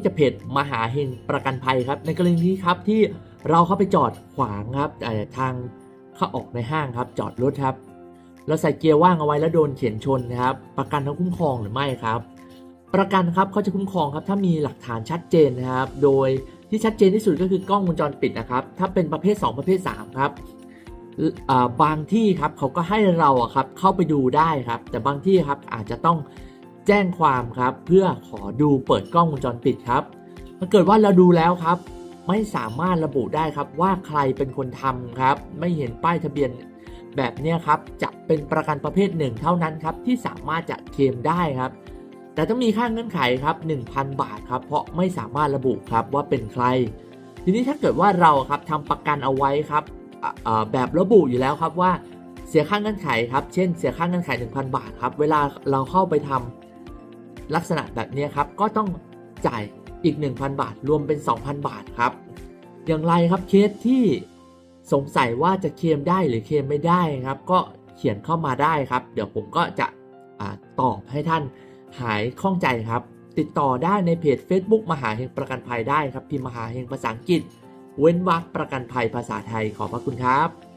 ที่จะเพจมหาเฮงประกันภัยครับ ในกรณีนี้ครับที่เราเข้าไปจอดขวางครับเอ่ทางเข้าออกในห้างครับ จอดรถครับ เราใส่เกียร์ว่างเอาไว้แล้วโดนเฉียนชนนะครับ ประกันทั้งคุ้มครองหรือไม่ครับ ประกันครับเขาจะคุ้มครองครับ ถ้ามีหลักฐานชัดเจนนะครับ โดยที่ชัดเจนที่สุดก็คือกล้องวงจรปิดนะครับ ถ้าเป็นประเภท 2 ประเภท 3 ครับบางที่ครับเขาก็ให้เราครับเข้าไปดูได้ครับ แต่บางที่ครับอาจจะต้อง แจ้งความครับเพื่อขอดูเปิดกล้องวงจรปิดครับถ้าเกิดว่าเราดูแล้วครับ ไม่สามารถระบุได้ครับว่าใครเป็นคนทำครับ ไม่เห็นป้ายทะเบียนแบบนี้ครับจะเป็นประกันประเภทหนึ่งเท่านั้นครับที่สามารถจะเคลมได้ครับ แต่ต้องมีค่าเงื่อนไขครับ 1,000 บาทครับ เพราะไม่สามารถระบุครับว่าเป็นใคร ทีนี้ถ้าเกิดว่าเราครับทำประกันเอาไว้ครับแบบระบุอยู่แล้วครับว่าเสียค่าเงื่อนไขครับ เช่น เสียค่าเงื่อนไข 1,000 บาทครับ เวลาเราเข้าไปทำ ลักษณะแบบนี้ครับก็ต้องจ่ายอีก 1,000 บาท รวมเป็น 2,000 บาทครับ อย่างไรครับเคสที่สงสัยว่าจะเคลมได้หรือเคลมไม่ได้ครับ ก็เขียนเข้ามาได้ครับ เดี๋ยวผมก็จะอตอบให้ท่านหายข้องใจครับ ติดต่อได้ในเพจ Facebook มหาเฮงประกันภัยได้ครับพิมพ์มหาเฮงภาษาอังกฤษ เว้นวรรคประกันภัยภาษาไทยขอบพระคุณครับ